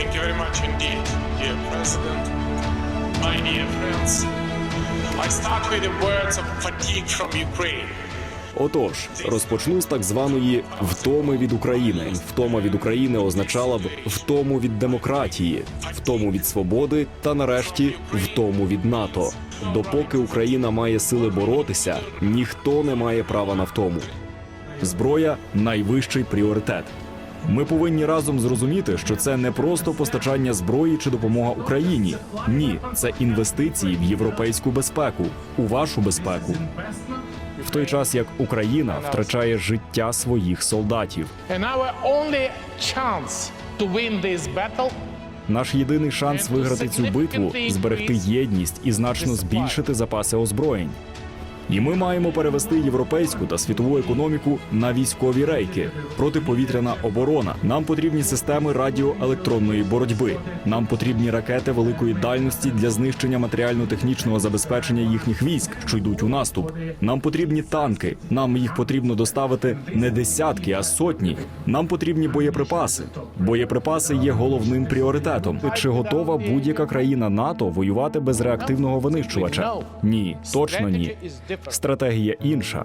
Thank you very much indeed, dear President. My dear friends, I start with the words of fatigue from Ukraine. Отож, розпочну з так званої втоми від України. Втома від України означала б втому від демократії, втому від свободи та нарешті втому від НАТО. Допоки Україна має сили боротися, ніхто не має права на втому. Зброя найвищий пріоритет. Ми повинні разом зрозуміти, що це не просто постачання зброї чи допомога Україні. Ні, це інвестиції в європейську безпеку, у вашу безпеку. В той час як Україна втрачає життя своїх солдатів. Наш єдиний шанс виграти цю битву зберегти єдність і значно збільшити запаси озброєнь. І ми маємо перевести європейську та світову економіку на військові рейки. Протиповітряна оборона. Нам потрібні системи радіоелектронної боротьби. Нам потрібні ракети великої дальності для знищення матеріально-технічного забезпечення їхніх військ, що йдуть у наступ. Нам потрібні танки. Нам їх потрібно доставити не десятки, а сотні. Нам потрібні боєприпаси. Боєприпаси є головним пріоритетом. Чи готова будь-яка країна НАТО воювати без реактивного винищувача? Ні, точно ні. Стратегія інша.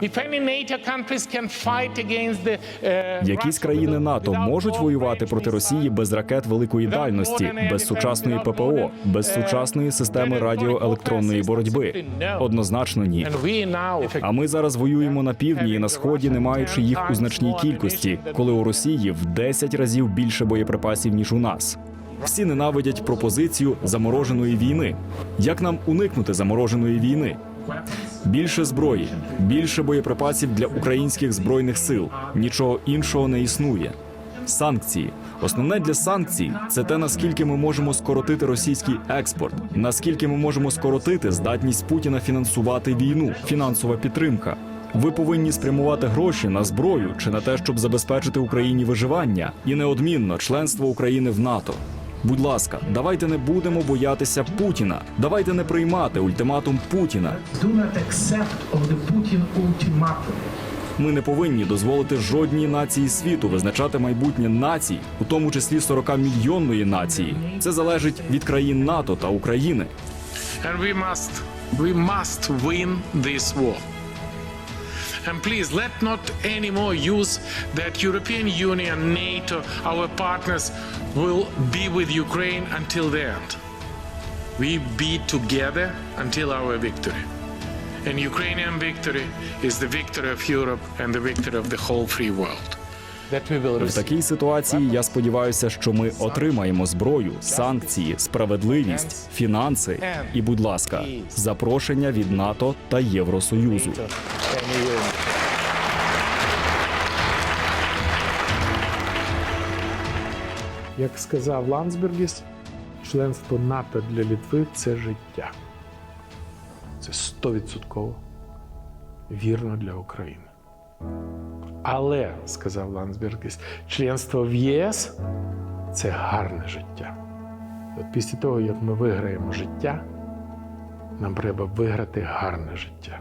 Uh, Якісь країни НАТО можуть воювати проти Росії без ракет великої дальності, без сучасної ППО, без сучасної системи радіоелектронної боротьби? Однозначно ні. А ми зараз воюємо на півдні і на сході, не маючи їх у значній кількості, коли у Росії в 10 разів більше боєприпасів ніж у нас. Всі ненавидять пропозицію замороженої війни. Як нам уникнути замороженої війни? Більше зброї, більше боєприпасів для українських збройних сил. Нічого іншого не існує. Санкції. Основне для санкцій це те, наскільки ми можемо скоротити російський експорт, наскільки ми можемо скоротити здатність Путіна фінансувати війну, фінансова підтримка. Ви повинні спрямувати гроші на зброю чи на те, щоб забезпечити Україні виживання, і неодмінно членство України в НАТО. Будь ласка, давайте не будемо боятися Путіна. Давайте не приймати ультиматум Путіна. do not accept of the Putin ultimatum. Ми не повинні дозволити жодній нації світу визначати майбутнє націй, у тому числі 40 мільйонної нації. Це залежить від країн НАТО та України. and we must we must win this war. And please let not anymore use that European Union, NATO, our partners will be with Ukraine until the end. We be together until our victory. And Ukrainian victory is the victory of Europe and the victory of the whole free world. В такій ситуації я сподіваюся, що ми отримаємо зброю, санкції, справедливість, фінанси і, будь ласка, запрошення від НАТО та Євросоюзу. Як сказав Ландсбергіс, членство НАТО для Літви це життя. Це 100% вірно для України. Але, сказав Ландсбергіс, членство в ЄС це гарне життя. От після того, як ми виграємо життя, нам треба виграти гарне життя.